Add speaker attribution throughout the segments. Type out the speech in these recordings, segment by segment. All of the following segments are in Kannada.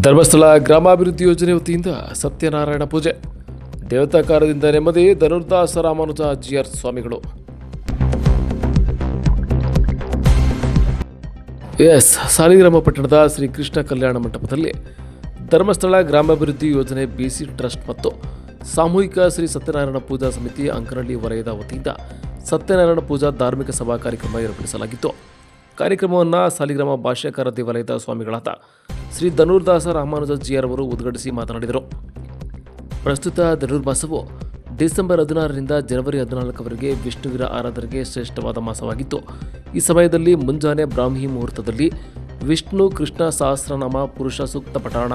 Speaker 1: ಧರ್ಮಸ್ಥಳ ಗ್ರಾಮಾಭಿವೃದ್ಧಿ ಯೋಜನೆ ವತಿಯಿಂದ ಸತ್ಯನಾರಾಯಣ ಪೂಜೆ. ದೇವತಾ ಕಾರ್ಯದಿಂದ ನೆಮ್ಮದಿ, ಧನುರ್ದಾಸ ರಾಮಾನುಜ, ಜಿಆರ್ ಸ್ವಾಮಿಗಳು. ಎಸ್, ಸಾಲಿಗ್ರಾಮ ಪಟ್ಟಣದ ಶ್ರೀ ಕೃಷ್ಣ ಕಲ್ಯಾಣ ಮಂಟಪದಲ್ಲಿ ಧರ್ಮಸ್ಥಳ ಗ್ರಾಮಾಭಿವೃದ್ಧಿ ಯೋಜನೆ ಬಿಸಿ ಟ್ರಸ್ಟ್ ಮತ್ತು ಸಾಮೂಹಿಕ ಶ್ರೀ ಸತ್ಯನಾರಾಯಣ ಪೂಜಾ ಸಮಿತಿ ಅಂಕನಹಳ್ಳಿ ವಲಯದ ವತಿಯಿಂದ ಸತ್ಯನಾರಾಯಣ ಪೂಜಾ ಧಾರ್ಮಿಕ ಸಭಾ ಕಾರ್ಯಕ್ರಮ ಏರ್ಪಡಿಸಲಾಗಿತ್ತು. ಕಾರ್ಯಕ್ರಮವನ್ನು ಸಾಲಿಗ್ರಾಮ ಭಾಷ್ಯಕಾರ ದೇವಾಲಯದ ಸ್ವಾಮಿಗಳಾದ ಶ್ರೀ ಧನುರ್ದಾಸ ರಾಮಾನುಜ ಜಿ ಅವರು ಉದ್ಘಾಟಿಸಿ ಮಾತನಾಡಿದರು. ಪ್ರಸ್ತುತ ಧನುರ್ಮಾಸವು ಡಿಸೆಂಬರ್ ಹದಿನಾರರಿಂದ ಜನವರಿ ಹದಿನಾಲ್ಕವರೆಗೆ ವಿಷ್ಣುವಿನ ಆರಾಧನೆಗೆ ಶ್ರೇಷ್ಠವಾದ ಮಾಸವಾಗಿತ್ತು. ಈ ಸಮಯದಲ್ಲಿ ಮುಂಜಾನೆ ಬ್ರಾಹ್ಮಿ ಮುಹೂರ್ತದಲ್ಲಿ ವಿಷ್ಣು ಕೃಷ್ಣ ಸಹಸ್ರನಾಮ ಪುರುಷ ಸೂಕ್ತ ಪಠಾಣ,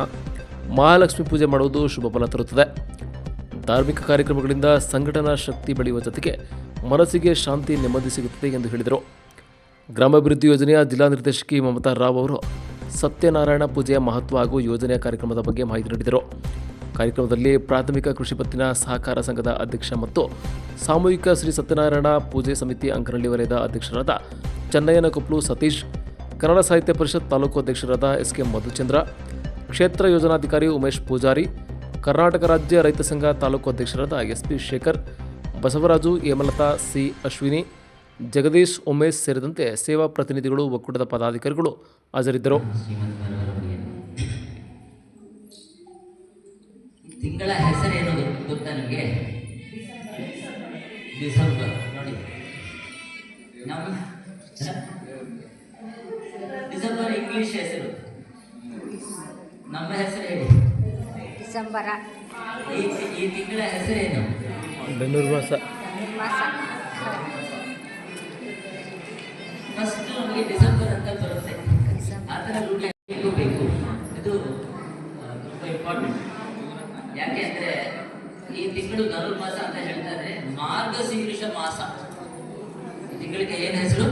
Speaker 1: ಮಹಾಲಕ್ಷ್ಮಿ ಪೂಜೆ ಮಾಡುವುದು ಶುಭ ಫಲ ತರುತ್ತದೆ. ಧಾರ್ಮಿಕ ಕಾರ್ಯಕ್ರಮಗಳಿಂದ ಸಂಘಟನಾ ಶಕ್ತಿ ಬೆಳೆಯುವ ಜೊತೆಗೆ ಮನಸ್ಸಿಗೆ ಶಾಂತಿ ನೆಮ್ಮದಿ ಸಿಗುತ್ತದೆ ಎಂದು ಹೇಳಿದರು. ಗ್ರಾಮಾಭಿವೃದ್ಧಿ ಯೋಜನೆಯ ಜಿಲ್ಲಾ ನಿರ್ದೇಶಕಿ ಮಮತಾ ರಾವ್ ಅವರು ಸತ್ಯನಾರಾಯಣ ಪೂಜೆಯ ಮಹತ್ವ ಹಾಗೂ ಯೋಜನೆಯ ಕಾರ್ಯಕ್ರಮದ ಬಗ್ಗೆ ಮಾಹಿತಿ ನೀಡಿದರು. ಕಾರ್ಯಕ್ರಮದಲ್ಲಿ ಪ್ರಾಥಮಿಕ ಕೃಷಿ ಪತ್ತಿನ ಸಹಕಾರ ಸಂಘದ ಅಧ್ಯಕ್ಷ ಮತ್ತು ಸಾಮೂಹಿಕ ಶ್ರೀ ಸತ್ಯನಾರಾಯಣ ಪೂಜೆ ಸಮಿತಿ ಅಂಕನಹಳ್ಳಿ ವಲಯದ ಅಧ್ಯಕ್ಷರಾದ ಚನ್ನಯ್ಯನ ಕೊಪ್ಪಲು ಸತೀಶ್, ಕನ್ನಡ ಸಾಹಿತ್ಯ ಪರಿಷತ್ ತಾಲೂಕು ಅಧ್ಯಕ್ಷರಾದ ಎಸ್ ಕೆ ಮಧುಚಂದ್ರ, ಕ್ಷೇತ್ರ ಯೋಜನಾಧಿಕಾರಿ ಉಮೇಶ್ ಪೂಜಾರಿ, ಕರ್ನಾಟಕ ರಾಜ್ಯ ರೈತ ಸಂಘ ತಾಲೂಕು ಅಧ್ಯಕ್ಷರಾದ S P Shekhar, Basavaraju Hemalatha C Ashwini Jagadish Umesh ಸೇರಿದಂತೆ ಸೇವಾ ಪ್ರತಿನಿಧಿಗಳು ಒಕ್ಕೂಟದ ಪದಾಧಿಕಾರಿಗಳು ಹಾಜರಿದ್ದರು.
Speaker 2: ತಿಂಗಳ ಹೆಸರೇನು ಗೊತ್- ಗೊತ್ತಾ ನಿಮಗೆ? ಡಿಸೆಂಬರ್ ನೋಡಿ. ನಮ್ಮ ಡಿಸೆಂಬರ್ ಇಂಗ್ಲಿಷ್ ಹೆಸರು. ನಮ್ಮ ಹೆಸರು ಹೇಳಿ.
Speaker 3: ಡಿಸೆಂಬರ.
Speaker 2: ಈ ತಿಂಗಳ ಹೆಸರೇನು
Speaker 1: ಧನುರ್ಮಾಸ
Speaker 3: ಮಾಸ
Speaker 2: ಫಸ್ಟ್ ನಮಗೆ ಡಿಸೆಂಬರ್ ಅಂತ ಬರುತ್ತೆ. ಆ ಥರ ದುಡ್ಡು ಬೇಕು. ಇದು ತುಂಬ ಇಂಪಾರ್ಟೆಂಟ್ ಯಾಕೆ ಅಂದರೆ, ಈ ತಿಂಗಳು ಧನುರ್ಮಾಸ ಅಂತ ಹೇಳ್ತಾರೆ, ಮಾರ್ಗಶೀರ್ಷ ಮಾಸ. ತಿಂಗಳಿಗೆ ಏನು ಹೆಸರು?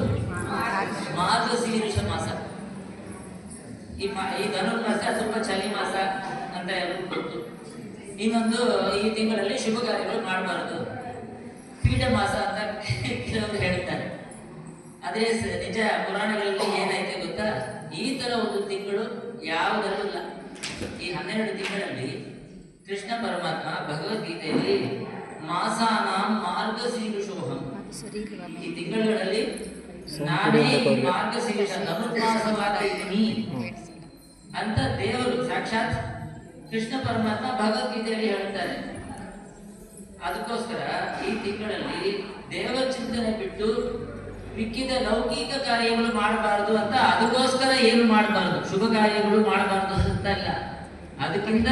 Speaker 2: ಮಾರ್ಗಶೀರ್ಷ ಮಾಸ. ಈ ಈ ಧನುರ್ಮಾಸ ತುಂಬ ಚಳಿ ಮಾಸ ಅಂತ ಗೊತ್ತು ಇನ್ನೊಂದು, ಈ ತಿಂಗಳಲ್ಲಿ ಶುಭ ಕಾರ್ಯಗಳು ಮಾಡಬಾರದು. ಪೀಠ ಮಾಸ ಅಂತ ಕೆಲವರು ಹೇಳ್ತಾರೆ ಸ- ನಿಜ ಪುರಾಣಗಳಲ್ಲಿ ಏನೈತೆ ಗೊತ್ತಾ? ಈ ತರ ಒಂದು ತಿಂಗಳು ಯಾವುದರಲ್ಲೂ ಇಲ್ಲ. ಈ ಹನ್ನೆರಡು ತಿಂಗಳಲ್ಲಿ ಕೃಷ್ಣ ಪರಮಾತ್ಮ ಭಗವದ್ಗೀತೆಯಲ್ಲಿ ಮಾಸಾನಾಂ ಮಾರ್ಗಶೀರ್ಷೋಹಂ ಈ ತಿಂಗಳುಗಳಲ್ಲಿ ನಾನೇ ಮಾರ್ಗಶೀರ್ಷ ಧನುರ್ಮಾಸವಾಗಿದ್ದೀನಿ ಅಂತ ದೇವರು ಸಾಕ್ಷಾತ್ ಕೃಷ್ಣ ಪರಮಾತ್ಮ ಭಗವದ್ಗೀತೆಯಲ್ಲಿ ಹೇಳ್ತಾರೆ. ಅದಕ್ಕೋಸ್ಕರ ಈ ತಿಂಗಳಲ್ಲಿ ದೇವರ ಚಿಂತನೆ ಬಿಟ್ಟು ಮಿಕ್ಕಿದ ಲೌಕಿಕ ಕಾರ್ಯಗಳು ಮಾಡಬಾರದು ಅಂತ ಅದಕ್ಕೋಸ್ಕರ ಏನು ಮಾಡಬಾರದು? ಶುಭ ಕಾರ್ಯಗಳು ಮಾಡಬಾರದು ಅಂತ ಇಲ್ಲ ಅದಕ್ಕಿಂತ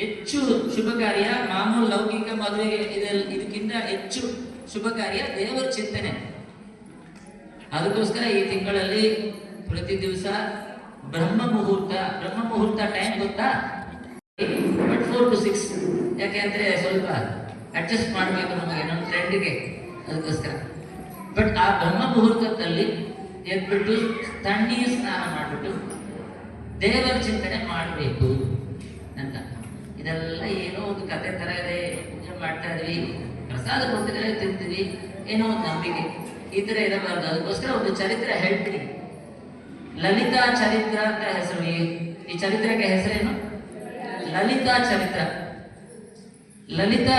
Speaker 2: ಹೆಚ್ಚು ಶುಭ ಕಾರ್ಯ, ಮಾಮೂಲು ಲೌಕಿಕ ಇದೆಲ್ಲ ಇದಕ್ಕಿಂತ ಹೆಚ್ಚು ಶುಭ ಕಾರ್ಯ ದೇವರ ಚಿಂತನೆ. ಅದಕ್ಕೋಸ್ಕರ ಈ ತಿಂಗಳಲ್ಲಿ ಪ್ರತಿ ದಿವಸ ಬ್ರಹ್ಮ ಮುಹೂರ್ತ ಬ್ರಹ್ಮ ಮುಹೂರ್ತ ಟೈಮ್ ಗೊತ್ತಾ? ಬಟ್ ಫೋರ್ ಟು ಸಿಕ್ಸ್ ಯಾಕೆಂದ್ರೆ ಸ್ವಲ್ಪ ಅಡ್ಜಸ್ಟ್ ಮಾಡಬೇಕು ನಮಗೆ ನಮ್ಮ ಫ್ರೆಂಡ್ಗೆ ಅದಕ್ಕೋಸ್ಕರ. ಬಟ್ ಆ ಬ್ರಹ್ಮ ಮುಹೂರ್ತದಲ್ಲಿ ಎದ್ಬಿಟ್ಟು ತಣ್ಣೀರು ಸ್ನಾನ ಮಾಡಿಬಿಟ್ಟು ದೇವರ ಚಿಂತನೆ ಮಾಡಬೇಕು ಅಂತ. ಇದೆಲ್ಲ ಏನೋ ಒಂದು ಕತೆ ಥರ ಇದೆ. ಪೂಜೆ ಮಾಡ್ತಾ ಇದ್ವಿ, ಪ್ರಸಾದ ಕೊಡ್ತಿದ್ರೆ ತಿಂತೀವಿ, ಏನೋ ಒಂದು ನಂಬಿಕೆ. ಈ ಥರ ಇರಬಾರ್ದು ಅದಕ್ಕೋಸ್ಕರ ಒಂದು ಚರಿತ್ರೆ ಹೇಳ್ತೀನಿ. ಲಲಿತಾ ಚರಿತ್ರ ಅಂತ ಹೆಸರು. ಈ ಚರಿತ್ರೆಗೆ ಹೆಸರೇನು? ಲಲಿತಾ ಚರಿತ್ರ. ಲಲಿತಾ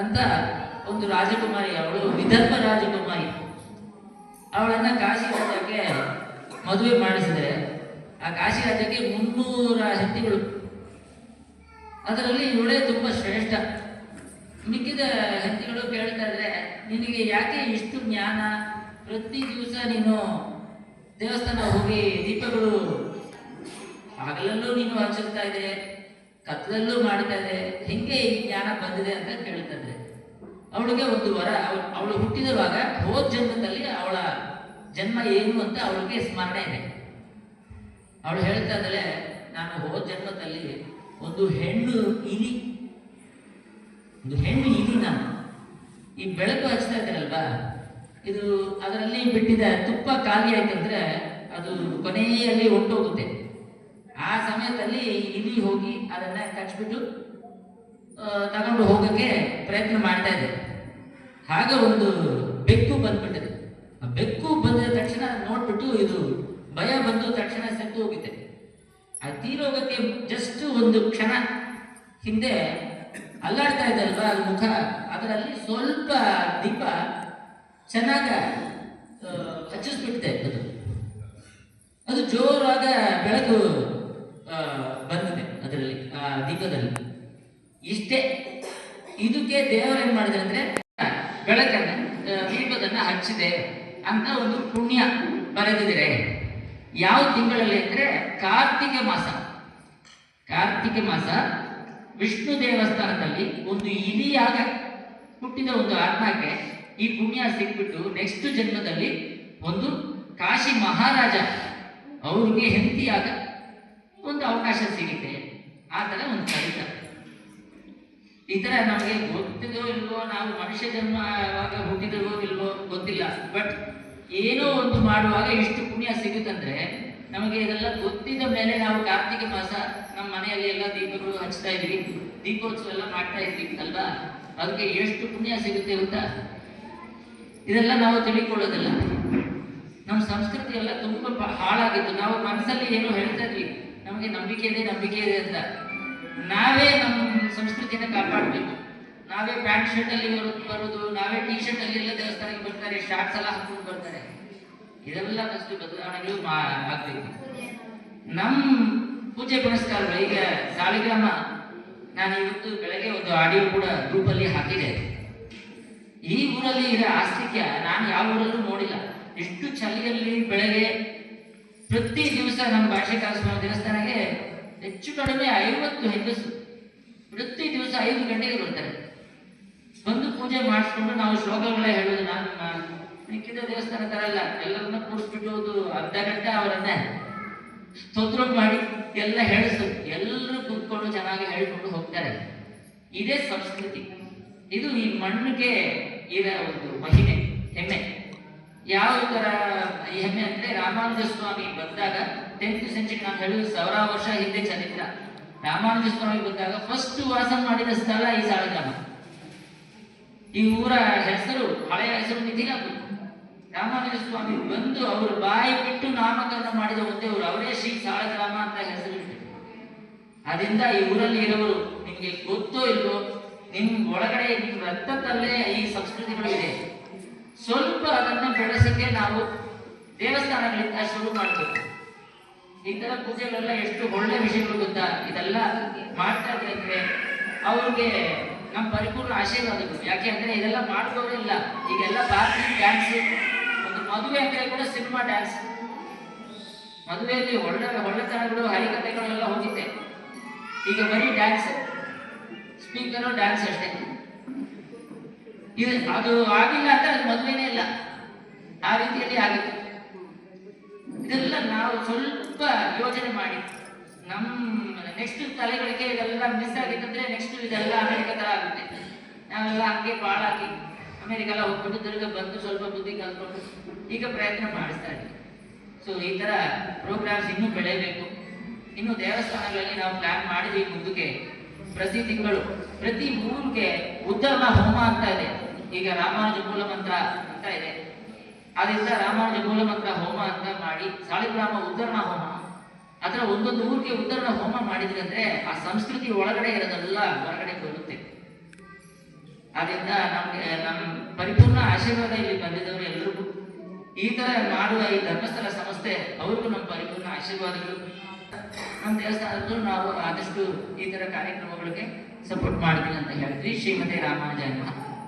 Speaker 2: ಅಂತ ಒಂದು ರಾಜಕುಮಾರಿ ಅವಳು, ವಿದರ್ಭ ರಾಜಕುಮಾರಿ. ಅವಳನ್ನ ಕಾಶಿ ರಾಜ್ಯಕ್ಕೆ ಮದುವೆ ಮಾಡಿಸಿದ್ರೆ, ಆ ಕಾಶಿ ರಾಜ್ಯಕ್ಕೆ ಮುನ್ನೂರ ಶಕ್ತಿಗಳು. ಅದರಲ್ಲಿ ಇವಳೇ ತುಂಬ ಶ್ರೇಷ್ಠ. ಮಿಕ್ಕಿದ ಹೆತ್ತಿಗಳು ಕೇಳ್ತಾ ಇದ್ರೆ, ನಿನಗೆ ಯಾಕೆ ಇಷ್ಟು ಜ್ಞಾನ? ಪ್ರತಿ ದಿವಸ ನೀನು ದೇವಸ್ಥಾನ ಹೋಗಿ ದೀಪಗಳು ಹಗಲಲ್ಲೂ ನೀನು ಹಚ್ಚುತ್ತಾ ಇದೆ ಕತ್ಲಲ್ಲೂ ಮಾಡ್ತಾ ಇದೆ ಹೆಂಗೆ ಈ ಜ್ಞಾನ ಬಂದಿದೆ ಅಂತ ಕೇಳ್ತಾ ಇದ್ರೆ ಅವಳಿಗೆ ಒಂದು ವರ, ಅವಳು ಹುಟ್ಟಿದವಾಗ ಹೋದ ಜನ್ಮದಲ್ಲಿ ಅವಳ ಜನ್ಮ ಏನು ಅಂತ ಅವಳಿಗೆ ಸ್ಮರಣೆ ಇದೆ. ಅವಳು ಹೇಳ್ತಾ ಇದ್ದಾಳೆ, ನಾನು ಹೋದ ಜನ್ಮದಲ್ಲಿ ಒಂದು ಹೆಣ್ಣು ಇಲಿ, ಒಂದು ಹೆಣ್ಣು ಇಲಿ ನಾನು. ಈ ಬೆಳಕು ಹಚ್ತಾ ಇದ್ದಾರಲ್ವಾ? ಇದು ಅದರಲ್ಲಿ ಬಿಟ್ಟಿದ ತುಪ್ಪ ಖಾಲಿ ಆಯ್ತಂದ್ರೆ ಅದು ಕೊನೆಯಲ್ಲಿ ಹೊಂಟೋಗುತ್ತೆ ಆ ಸಮಯದಲ್ಲಿ ಇಲಿ ಹೋಗಿ ಅದನ್ನ ಕಚ್ಬಿಟ್ಟು ತಗೊಂಡು ಹೋಗಕ್ಕೆ ಪ್ರಯತ್ನ ಮಾಡ್ತಾ ಇದೆ ಆಗ ಒಂದು ಬೆಕ್ಕು ಬಂದ್ಬಿಟ್ಟಿದೆ. ಆ ಬೆಕ್ಕು ಬಂದ ತಕ್ಷಣ ನೋಡ್ಬಿಟ್ಟು ಇದು ಭಯ ಬಂದು ತಕ್ಷಣ ಸತ್ತು ಹೋಗಿದೆ ಆ ತೀರೋಗಕ್ಕೆ ಜಸ್ಟ್ ಒಂದು ಕ್ಷಣ ಹಿಂದೆ ಅಲ್ಲಾಡ್ತಾ ಇದ್ದಲ್ವಾ ಅದು ಮುಖ? ಅದರಲ್ಲಿ ಸ್ವಲ್ಪ ದೀಪ ಚೆನ್ನಾಗ ಹಚ್ಚಿಸ್ಬಿಟ್ಟಿದೆ. ಅದು ಅದು ಜೋರಾದ ಬೆಳಕು ಬಂದಿದೆ ಅದರಲ್ಲಿ, ಆ ದೀಪದಲ್ಲಿ. ಇಷ್ಟೇ ಇದಕ್ಕೆ ದೇವರು ಏನ್ ಮಾಡಿದ್ರೆ ಅಂದ್ರೆ ಬೆಳಕನ್ನ ದೀಪದನ್ನ ಹಚ್ಚಿದೆ ಅಂತ ಒಂದು ಪುಣ್ಯ ಬರೆದಿದ್ರೆ. ಯಾವ ತಿಂಗಳಲ್ಲಿ ಅಂದ್ರೆ ಕಾರ್ತಿಕ ಮಾಸ. ಕಾರ್ತಿಕ ಮಾಸ ವಿಷ್ಣು ದೇವಸ್ಥಾನದಲ್ಲಿ ಒಂದು ಇಲಿಯಾಗ ಹುಟ್ಟಿದ ಒಂದು ಆತ್ಮಕ್ಕೆ ಈ ಪುಣ್ಯ ಸಿಕ್ಬಿಟ್ಟು ನೆಕ್ಸ್ಟ್ ಜನ್ಮದಲ್ಲಿ ಒಂದು ಕಾಶಿ ಮಹಾರಾಜ ಅವ್ರಿಗೆ ಹೆಂಡತಿಯಾಗ ಒಂದು ಅವಕಾಶ ಸಿಗುತ್ತೆ. ಆ ಥರ ಒಂದು ಕವಿತ. ಈ ನಮಗೆ ಗೊತ್ತಿದೋ ಇಲ್ವೋ, ನಾವು ಮನುಷ್ಯ ಜನ್ಮ ಆವಾಗ ಹುಟ್ಟಿದವೋ ಇಲ್ವೋ ಗೊತ್ತಿಲ್ಲ. ಬಟ್ ಏನೋ ಒಂದು ಮಾಡುವಾಗ ಇಷ್ಟು ಪುಣ್ಯ ಸಿಗುತ್ತಂದ್ರೆ ನಮಗೆ ಇದೆಲ್ಲ ಗೊತ್ತಿದ್ದ ಮೇಲೆ ನಾವು ಕಾರ್ತಿಕ ಮಾಸ ನಮ್ಮ ಮನೆಯಲ್ಲಿ ಎಲ್ಲ ದೀಪಗಳು ಹಚ್ತಾ ಇದ್ವಿ. ದೀಪೋತ್ಸವ ಎಲ್ಲ ಮಾಡ್ತಾ ಇದ್ವಿ ಅಲ್ವಾ? ಅದಕ್ಕೆ ಎಷ್ಟು ಪುಣ್ಯ ಸಿಗುತ್ತೆ ಅಂತ ಇದೆಲ್ಲ ನಾವು ತಿಳ್ಕೊಳ್ಳೋದಿಲ್ಲ. ನಮ್ಮ ಸಂಸ್ಕೃತಿ ಎಲ್ಲ ತುಂಬಾ ಹಾಳಾಗಿತ್ತು. ನಾವು ಮನಸ್ಸಲ್ಲಿ ಏನೋ ಹೇಳ್ತಾ ಇದ್ವಿ. ನಮಗೆ ನಂಬಿಕೆ ಇದೆ ನಂಬಿಕೆ ಇದೆ ಅಂತ. ನಾವೇ ನಮ್ಮ ಸಂಸ್ಕೃತಿಯನ್ನು ಕಾಪಾಡಬೇಕು. ನಾವೇ ಪ್ಯಾಂಟ್ ಶರ್ಟ್ ಅಲ್ಲಿ ಬರೋದು, ನಾವೇ ಟಿ ಶರ್ಟ್ ಅಲ್ಲಿ ಎಲ್ಲ ದೇವಸ್ಥಾನಕ್ಕೆ ಬರ್ತಾರೆ ಶಾರ್ಟ್ಸ್ ಎಲ್ಲ ಹಾಕೊಂಡು ಬರ್ತಾರೆ. ಇದೆಲ್ಲ ಫಸ್ಟ್ ಬದಲಾವಣೆಗಳು ಆಗ್ಬೇಕು. ನಮ್ಮ ಪೂಜೆ ಪುರಸ್ಕಾರ ಈಗ ಸಾಲಿಗ್ರಾಮ ನಾನು ಇವತ್ತು ಬೆಳಗ್ಗೆ ಒಂದು ಆಡಿಯೋ ಕೂಡ ಗ್ರೂಪಲ್ಲಿ ಹಾಕಿದೆ. ಈ ಊರಲ್ಲಿ ಇರೋ ಆಸ್ತಿಕ್ಯ ನಾನು ಯಾವ ಊರಲ್ಲೂ ನೋಡಿಲ್ಲ. ಎಷ್ಟು ಚಳಿಯಲ್ಲಿ ಬೆಳಗ್ಗೆ ಪ್ರತಿ ದಿವಸ ನಮ್ಮ ಭಾಷೆಕಾರ ಕಾಲಸ್ವಾಮಿ ದೇವಸ್ಥಾನಕ್ಕೆ ಹೆಚ್ಚು ಕಡಿಮೆ ಐವತ್ತು ಹೆಂಗಸು ಪ್ರತಿ ದಿವಸ ಐದು ಗಂಟೆಗೆ ಬರ್ತಾರೆ. ಬಂದು ಪೂಜೆ ಮಾಡಿಸ್ಕೊಂಡು ನಾವು ಶ್ಲೋಕಗಳೇ ಹೇಳೋದು ನಾನು ಮಿಕ್ಕಿದ ದೇವಸ್ಥಾನ ತರ ಅಲ್ಲ, ಎಲ್ಲರನ್ನ ಕೂರಿಸ್ಬಿಟ್ಟು ಒಂದು ಅರ್ಧ ಗಂಟೆ ಅವರನ್ನೇ ಸ್ತೋತ್ರ ಮಾಡಿ ಎಲ್ಲ ಹೇಳಿಸು. ಎಲ್ಲರೂ ಕೂತ್ಕೊಂಡು ಚೆನ್ನಾಗಿ ಹೇಳ್ಕೊಂಡು ಹೋಗ್ತಾರೆ. ಇದೇ ಸಂಸ್ಕೃತಿ. ಇದು ಈ ಮಣ್ಣಿಗೆ ಇರೋ ಒಂದು ಮಹಿಮೆ, ಹೆಮ್ಮೆ. ಯಾವ ತರ ಹೆಮ್ಮೆ ಅಂದ್ರೆ ರಾಮಾನುಜ ಸ್ವಾಮಿ ಬಂದಾಗ ಟೆಂತ್ ಸೆಂಚುರಿ ನಾನು ಹೇಳಿದ ಸಾವಿರ ವರ್ಷ ಹಿಂದೆ ಚರಿತ್ರ ರಾಮಾನುಜ ಸ್ವಾಮಿ ಬಂದಾಗ ಫಸ್ಟ್ ವಾಸ ಮಾಡಿದ ಸ್ಥಳ ಈ ಸಾಳಗ್ರಾಮ ಈ ಊರ ಹೆಸರು, ಹಳೆಯ ಹೆಸರು ನಿಧಿಲಾಪುರ ರಾಮಾನುಜ ಸ್ವಾಮಿ ಬಂದು ಅವರು ಬಾಯಿ ಬಿಟ್ಟು ನಾಮಕರಣ ಮಾಡಿದ ಒಂದೇ ಊರು, ಅವರೇ ಶ್ರೀ ಸಾಳಗ್ರಾಮ ಅಂತ ಹೆಸರು ಅದರಿಂದ ಈ ಊರಲ್ಲಿ ಇರೋರು ನಿಮಗೆ ಗೊತ್ತೋ ಇಲ್ವೋ, ನಿಮ್ ಒಳಗಡೆ ನಿಮ್ ರಕ್ತದಲ್ಲೇ ಈ ಸಂಸ್ಕೃತಿಗಳು ಇದೆ. ಸ್ವಲ್ಪ ಅದನ್ನು ಬೆಳೆಸಕ್ಕೆ ನಾವು ದೇವಸ್ಥಾನಗಳಿಂದ ಶುರು ಮಾಡಬೇಕು. ಈ ತರ ಪೂಜೆಗಳೆಲ್ಲ ಎಷ್ಟು ಒಳ್ಳೆ ವಿಷಯಗಳು ಗೊತ್ತಾ? ಇದೆಲ್ಲ ಮಾಡ್ತಾ ಇದ್ರೆ ಅವ್ರಿಗೆ ನಮ್ಮ ಪರಿಪೂರ್ಣ ಆಶೀರ್ವಾದಗಳು. ಯಾಕೆ ಅಂದ್ರೆ ಇದೆಲ್ಲ ಮಾಡ್ಕೋದೇ ಇಲ್ಲ. ಈಗೆಲ್ಲ ಭಾರತೀಯ ಡ್ಯಾನ್ಸ್, ಒಂದು ಮದುವೆ ಅಂದ್ರೆ ಕೂಡ ಸಿನಿಮಾ ಡ್ಯಾನ್ಸ್. ಮದುವೆಯಲ್ಲಿ ಒಳ್ಳೆ ಒಳ್ಳೆತನಗಳು ಹರಿಕತೆಗಳೆಲ್ಲ ಹೋಗಿದ್ದೆ ಈಗ ಬರೀ ಡ್ಯಾನ್ಸ್. ಸ್ಪೀಕರು, ಡ್ಯಾನ್ಸ್ ಅಷ್ಟೇ. ಇದು ಅದು ಆಗಿಲ್ಲ ಅಂತ ಅದು ಮದುವೆನೇ ಇಲ್ಲ. ಆ ರೀತಿಯಲ್ಲಿ ಆಗಿತ್ತು. ಇದೆಲ್ಲ ನಾವು ಸ್ವಲ್ಪ ಯೋಚನೆ ಮಾಡಿ. ನಮ್ಮ ನೆಕ್ಸ್ಟ್ ತಲೆಗಳಿಗೆ ಇದೆಲ್ಲ ಮಿಸ್ ಆಗಿತ್ತಂದ್ರೆ ನೆಕ್ಸ್ಟ್ ಇದೆಲ್ಲ ಅಮೆರಿಕ ಥರ ಆಗುತ್ತೆ. ನಾವೆಲ್ಲ ಹಂಗೆ ಬಾಳಾಗಿ ಅಮೆರಿಕ ಹೋಗ್ಬಿಟ್ಟು ತಿರ್ಗ ಬಂದು ಸ್ವಲ್ಪ ಬುದ್ಧಿ ಕಲ್ತ್ಕೊಂಡು ಈಗ ಪ್ರಯತ್ನ ಮಾಡಿಸ್ತಾ ಇದ್ದೀವಿ. ಸೊ ಈ ಥರ ಪ್ರೋಗ್ರಾಮ್ಸ್ ಇನ್ನೂ ಬೆಳೆಯಬೇಕು. ಇನ್ನು ದೇವಸ್ಥಾನಗಳಲ್ಲಿ ನಾವು ಪ್ಲಾನ್ ಮಾಡಿದ್ವಿ ಮುಂದಕ್ಕೆ. ಪ್ರತಿ ತಿಂಗಳು, ಪ್ರತಿ ಊರಿಗೆ ಉದ್ಧರ್ಮ ಹೋಮ ಅಂತ ಇದೆ. ಈಗ ರಾಮಾನುಜ ಮೂಲ ಮಂತ್ರ ಅಂತ ಇದೆ. ಅದರಿಂದ ರಾಮಾನುಜ ಮೂಲ ಮಂತ್ರ ಹೋಮ ಅಂತ ಮಾಡಿ, ಸಾಲಿಗ್ರಾಮ ಉದ್ಧರ್ಮ ಹೋಮ ಅದರ ಒಂದೊಂದು ಊರಿಗೆ ಉದ್ದರ್ಣ ಹೋಮ ಮಾಡಿದ್ರೆ ಅಂದ್ರೆ ಆ ಸಂಸ್ಕೃತಿ ಒಳಗಡೆ ಇರೋದೆಲ್ಲ ಹೊರಗಡೆ ಬರುತ್ತೆ ಆದ್ರಿಂದ ನಮ್ಗೆ ನಮ್ಮ ಪರಿಪೂರ್ಣ ಆಶೀರ್ವಾದ ಇಲ್ಲಿ ಬಂದಿದ್ದವರು ಎಲ್ರಿಗೂ. ಈ ತರ ಮಾಡುವ ಈ ಧರ್ಮಸ್ಥಳ ಸಂಸ್ಥೆ, ಅವ್ರಿಗೂ ನಮ್ಮ ಪರಿಪೂರ್ಣ ಆಶೀರ್ವಾದಗಳು. ನಮ್ಮ ದೇವಸ್ಥಾನದಲ್ಲೂ ನಾವು ಆದಷ್ಟು ಈ ತರ ಕಾರ್ಯಕ್ರಮಗಳಿಗೆ ಸಪೋರ್ಟ್ ಮಾಡ್ತೀನಿ ಅಂತ ಹೇಳಿದ್ವಿ. ಶ್ರೀಮತಿ ರಾಮಾನುಜ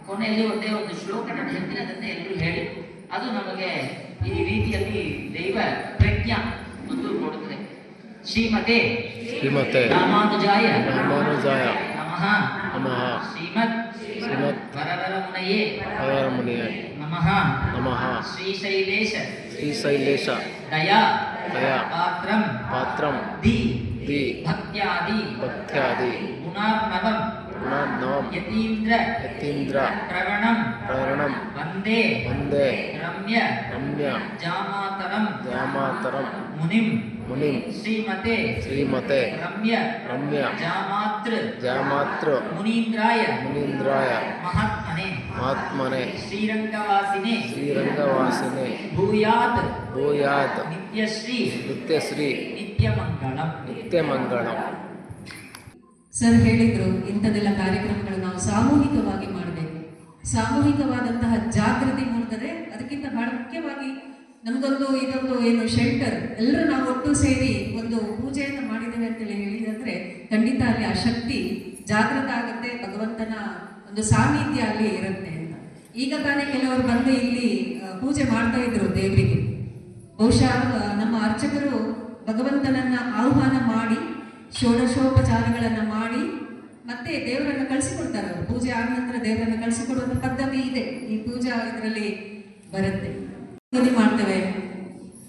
Speaker 2: ಕೊನೆಯಲ್ಲಿ ಒಂದೇ ಒಂದು ಶ್ಲೋಕ ನಾನು ಹೇಳ್ತೀನಿ ಅದನ್ನ ಎಲ್ಲರೂ ಹೇಳಿ. ಅದು ನಮಗೆ ಈ ರೀತಿಯಲ್ಲಿ ದೈವ ಪ್ರಜ್ಞಾ ಒಂದು ಕೊಡುತ್ತದೆ. श्रीमते।
Speaker 1: श्रीमते।
Speaker 2: रामानुजाय।
Speaker 1: रामानुजाय।
Speaker 2: नमः।
Speaker 1: नमः।
Speaker 2: श्रीमत्।
Speaker 1: श्रीमत्।
Speaker 2: वरवरमुनये वरवरमुनये
Speaker 1: नमः।
Speaker 2: नमः।
Speaker 1: श्रीशैलेश।
Speaker 2: श्रीशैलेश।
Speaker 1: दया।
Speaker 2: दया।
Speaker 1: पात्रं
Speaker 2: पात्रं
Speaker 1: दि।
Speaker 2: दि।
Speaker 1: भक्त्यादि।
Speaker 2: भक्त्यादि।
Speaker 1: गुणार्णवम्।
Speaker 2: ಗುಣಾರ್ಣವಂ
Speaker 1: ಗುಣಾರ್ಣವಂ
Speaker 2: ಯತೀಂದ್ರ
Speaker 1: ಯತೀಂದ್ರ
Speaker 2: ಪ್ರವಣಂ
Speaker 1: ಪ್ರಣಂ
Speaker 2: ವಂದೇ
Speaker 1: ವಂದೇ
Speaker 2: ರಮ್ಯ
Speaker 1: ರಮ್ಯ
Speaker 2: ಜಾಮಾತರಂ
Speaker 1: ದ್ಯಾಮಾತರಂ
Speaker 2: ಮುನಿಂ
Speaker 1: ಮುನಿಂ
Speaker 2: ಶ್ರೀಮತೆ
Speaker 1: ಶ್ರೀಮತೆ
Speaker 2: ರಮ್ಯ
Speaker 1: ರಮ್ಯ
Speaker 2: ಜಾಮಾತೃ
Speaker 1: ದ್ಯಾಮಾತೃ
Speaker 2: ಮುನೀಂದ್ರಾಯ
Speaker 1: ಮುನೀಂದ್ರಾಯ
Speaker 2: ಮಹಾತ್ಮನೆ
Speaker 1: ಮಹಾತ್ಮನೆ
Speaker 2: ಶ್ರೀರಂಗವಾಸಿನೇ
Speaker 1: ಶ್ರೀರಂಗವಾಸಿನೇ
Speaker 2: ಭೂಯಾತ್
Speaker 1: ಭೂಯಾತ್
Speaker 2: ನಿತ್ಯ ನಿತ್ಯಶ್ರೀ
Speaker 1: ನಿತ್ಯಶ್ರೀ
Speaker 2: ನಿತ್ಯ ಮಂಗಳಂ
Speaker 1: ನಿತ್ಯ ಮಂಗಳಂ
Speaker 4: ಸರ್ ಹೇಳಿದ್ರು ಇಂಥದೆಲ್ಲ ಸಾಮೂಹಿಕವಾದಂತಹ ಜಾಗೃತಿ ಮೂಡಿದರೆ ಅದಕ್ಕಿಂತ ಬಹಳ ಮುಖ್ಯವಾಗಿ ನಮಗೊಂದು ಇದೊಂದು ಏನು ಶೆಲ್ಟರ್ ಎಲ್ಲರೂ ನಾವು ಒಟ್ಟು ಸೇರಿ ಒಂದು ಪೂಜೆಯನ್ನು ಮಾಡಿದ್ದೇವೆ ಅಂತೇಳಿ ಹೇಳಿದಂದ್ರೆ ಖಂಡಿತ ಅಲ್ಲಿ ಆ ಶಕ್ತಿ ಜಾಗೃತ ಆಗುತ್ತೆ. ಭಗವಂತನ ಒಂದು ಸಾನ್ನಿಧ್ಯ ಅಲ್ಲಿ ಇರುತ್ತೆ ಅಂತ. ಈಗ ತಾನೇ ಕೆಲವರು ಬಂದು ಇಲ್ಲಿ ಪೂಜೆ ಮಾಡ್ತಾ ಇದ್ರು ದೇವರಿಗೆ. ಬಹುಶಃ ನಮ್ಮ ಅರ್ಚಕರು ಭಗವಂತನನ್ನ ಆಹ್ವಾನ ಮಾಡಿ, ಷೋಡಶೋಪಚಾರಗಳನ್ನ ಮಾಡಿ ಮತ್ತೆ ದೇವರನ್ನ ಕಳಿಸಿಕೊಡ್ತಾರೆ ಅವರು. ಪೂಜೆ ಆದ ನಂತರ ದೇವರನ್ನ ಕಳಿಸಿಕೊಡುವಂತ ಪದ್ಧತಿ ಇದೆ. ಈ ಪೂಜಾ ಇದರಲ್ಲಿ ಬರುತ್ತೆ. ಮಾಡ್ತೇವೆ.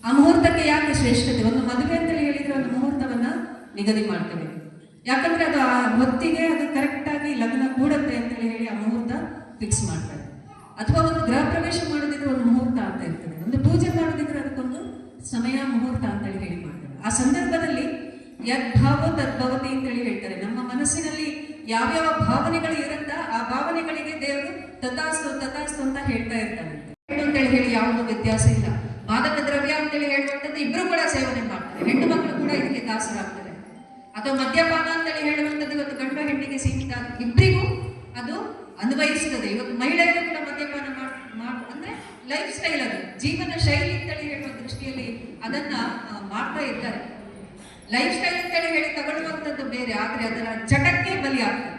Speaker 4: ಆ ಮುಹೂರ್ತಕ್ಕೆ ಯಾಕೆ ಶ್ರೇಷ್ಠತೆ? ಒಂದು ಮದುವೆ ಅಂತ ಹೇಳಿದ್ರೆ ಒಂದು ಮುಹೂರ್ತವನ್ನ ನಿಗದಿ ಮಾಡ್ತೇವೆ. ಯಾಕಂದ್ರೆ ಅದು ಆ ಹೊತ್ತಿಗೆ ಅದು ಕರೆಕ್ಟ್ ಆಗಿ ಲಗ್ನ ಕೂಡತ್ತೆ ಅಂತೇಳಿ ಹೇಳಿ ಆ ಮುಹೂರ್ತ ಫಿಕ್ಸ್ ಮಾಡ್ತಾರೆ ಅಥವಾ ಒಂದು ಗೃಹ ಪ್ರವೇಶ ಮಾಡೋದಿದ್ರೆ ಒಂದು ಮುಹೂರ್ತ ಅಂತ ಇರ್ತದೆ ಒಂದು ಪೂಜೆ ಮಾಡೋದಿದ್ರೆ ಅದಕ್ಕೊಂದು ಸಮಯ ಮುಹೂರ್ತ ಅಂತೇಳಿ ಹೇಳಿ ಮಾಡ್ತಾರೆ ಆ ಸಂದರ್ಭದಲ್ಲಿ ಯದ್ಭಾವೋ ತದ್ಭವತಿ ಅಂತೇಳಿ ಹೇಳ್ತಾರೆ ನಮ್ಮ ಮನಸ್ಸಿನಲ್ಲಿ ಯಾವ್ಯಾವ ಭಾವನೆಗಳು ಇರುತ್ತ ಆ ಭಾವನೆಗಳಿಗೆ ದೇವರು ತಥಾಸ್ತು ತಥಾಸ್ತು ಅಂತ ಹೇಳ್ತಾ ಇರ್ತಾನೆ. ಅಂತೇಳಿ ಹೇಳಿ ಯಾವುದು ವ್ಯತ್ಯಾಸ ಇಲ್ಲ. ಮಾದಕ ದ್ರವ್ಯ ಅಂತೇಳಿ ಹೇಳುವಂಥದ್ದು ಇಬ್ರು ಕೂಡ ಸೇವನೆ ಮಾಡ್ತಾರೆ. ಹೆಣ್ಣು ಮಕ್ಕಳು ಕೂಡ ಇದಕ್ಕೆ ದಾಸರಾಗ್ತಾರೆ. ಅಥವಾ ಮದ್ಯಪಾನ ಅಂತೇಳಿ ಹೇಳುವಂಥದ್ದು ಇವತ್ತು ಗಂಡು ಹೆಣ್ಣಿಗೆ ಸೀಮಿತ. ಇಬ್ಬರಿಗೂ ಅದು ಅನ್ವಯಿಸ್ತದೆ. ಇವತ್ತು ಮಹಿಳೆಯರು ಕೂಡ ಮದ್ಯಪಾನ ಅಂದ್ರೆ ಲೈಫ್ ಸ್ಟೈಲ್ ಅದು. ಜೀವನ ಶೈಲಿ ಅಂತೇಳಿ ಹೇಳುವ ದೃಷ್ಟಿಯಲ್ಲಿ ಅದನ್ನ ಮಾಡ್ತಾ ಇದ್ದಾರೆ ಲೈಫ್ ಸ್ಟೈಲ್ ಅಂತೇಳಿ ಹೇಳಿ ತಗೊಳ್ಳುವಂಥದ್ದು ಬೇರೆ, ಆದರೆ ಅದರ ಚಟಕ್ಕೆ ಬಲಿ ಆಗ್ತದೆ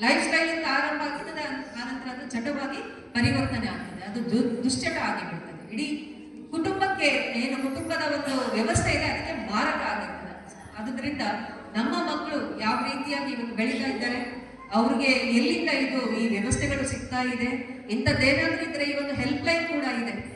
Speaker 4: ಲೈಫ್ ಸ್ಟೈಲ್ ಅಂತ ಆರಂಭ ಆಗ್ತದೆ ಆನಂತರ ಅದು ಚಟವಾಗಿ ಪರಿವರ್ತನೆ ಆಗ್ತದೆ. ಅದು ದು- ದುಶ್ಚಟ ಆಗಿಬಿಡ್ತದೆ. ಇಡೀ ಕುಟುಂಬಕ್ಕೆ, ಏನು ಕುಟುಂಬದ ಒಂದು ವ್ಯವಸ್ಥೆ ಇದೆ, ಅದಕ್ಕೆ ಮಾರಕ ಆಗಿರ್ತದೆ. ಅದರಿಂದ ನಮ್ಮ ಮಕ್ಕಳು ಯಾವ ರೀತಿಯಾಗಿ ಇವತ್ತು ಬೆಳೀತಾ ಇದ್ದಾರೆ? ಅವ್ರಿಗೆ ಎಲ್ಲಿಂದ ಇದು ಈ ವ್ಯವಸ್ಥೆಗಳು ಸಿಗ್ತಾ ಇದೆ? ಇಂಥದ್ದೇನಾದ್ರೂ ಇದ್ರೆ ಈ ಒಂದು ಹೆಲ್ಪ್ ಲೈನ್ ಕೂಡ ಇದೆ.